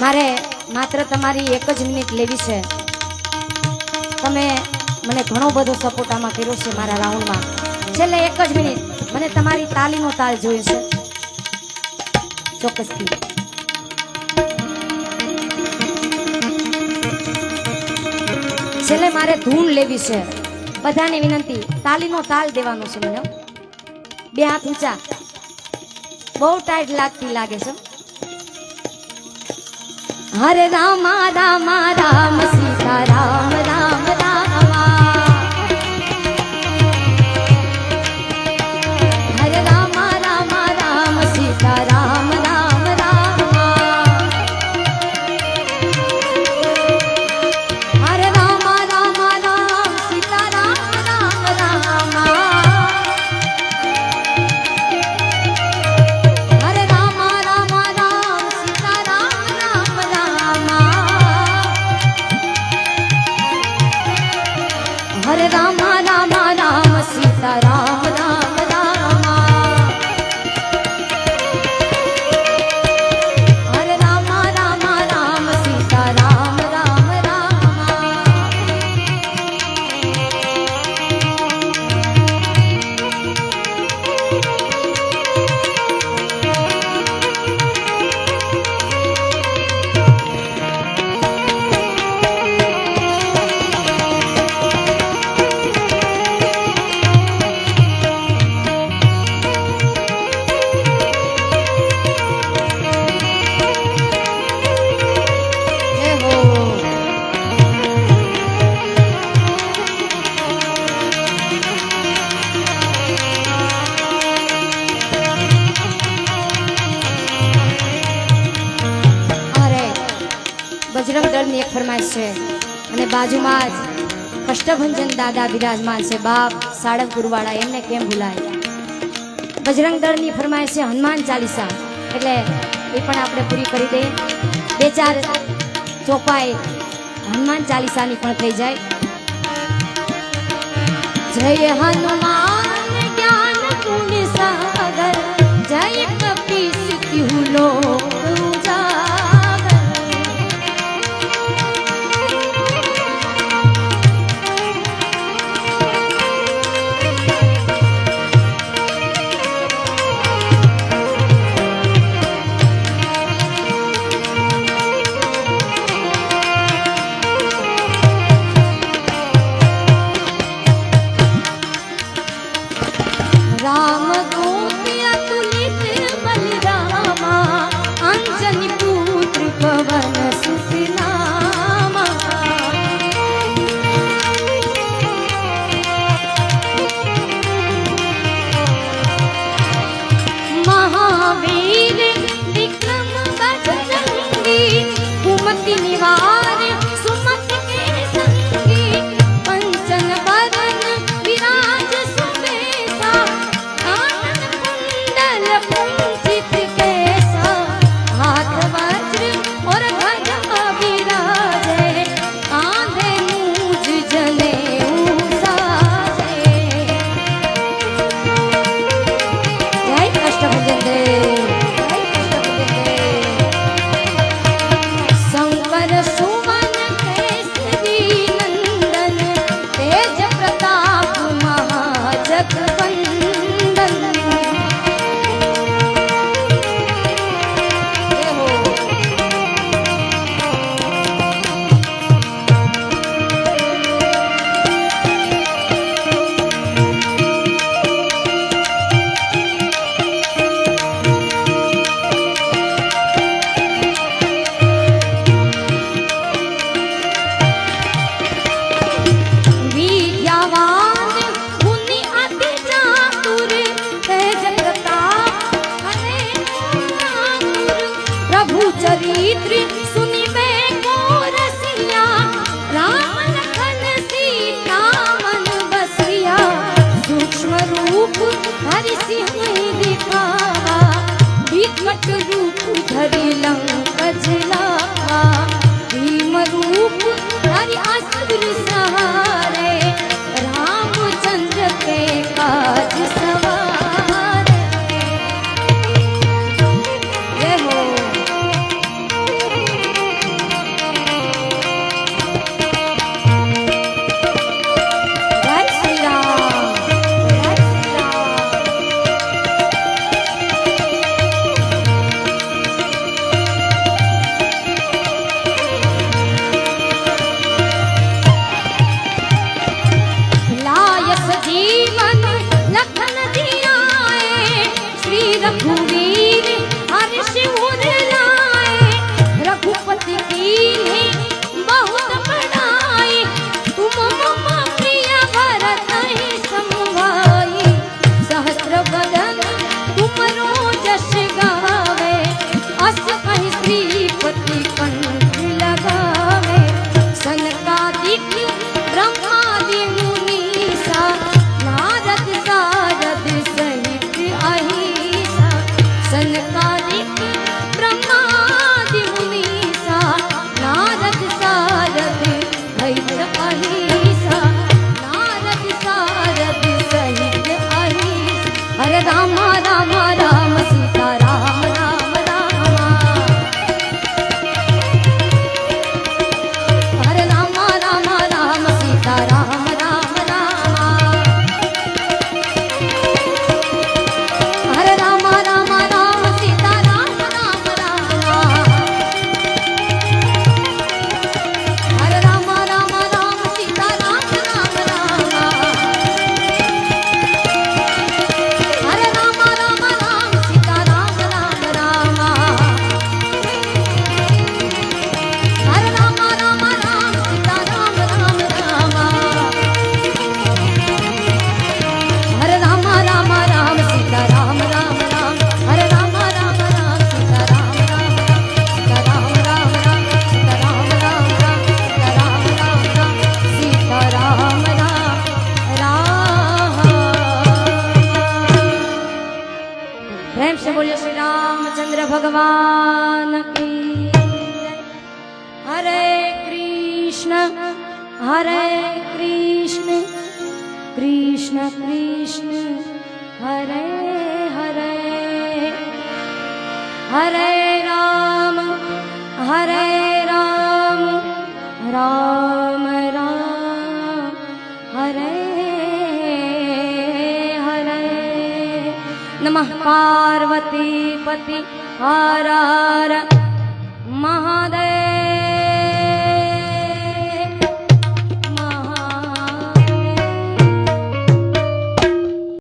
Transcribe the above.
મારે માત્ર તમારી એક જ મિનિટ લેવી છે. તમે મને ઘણો બધો સપોર્ટ આમાં કર્યો છે મારા રાઉન્ડમાં. છેલ્લે એક જ મિનિટ. મને તમારી તાલીનો તાલ જોઈએ છે. ચોક્કસથી. છેલ્લે મારે ધૂન લેવી છે. બધાની વિનંતી, તાલીનો તાલ દેવાનો છે મને. બે હાથ ઊંચા. બહુ ટાઈટ લાગતી લાગે છે. હરે રામ રામ રામ સીતા રામ બાજુમાં જ કષ્ટભંજન દાદા બિરાજમાન છે. બાપ સાળંગપુરવાળા એમને કેમ ભૂલાય? બજરંગ દળની ફરમાય છે, હનુમાન ચાલીસા. એટલે એ પણ આપણે પૂરી કરી દઈએ. બે ચાર ચોપાઈ હનુમાન ચાલીસાની પણ થઈ જાય. જય હનુમાન! हर रामा रामा हरे कृष्ण कृष्ण कृष्ण हरे हरे। हरे राम हरे राम राम राम। हरे हरे। नमः पार्वती पति हर। महादेव।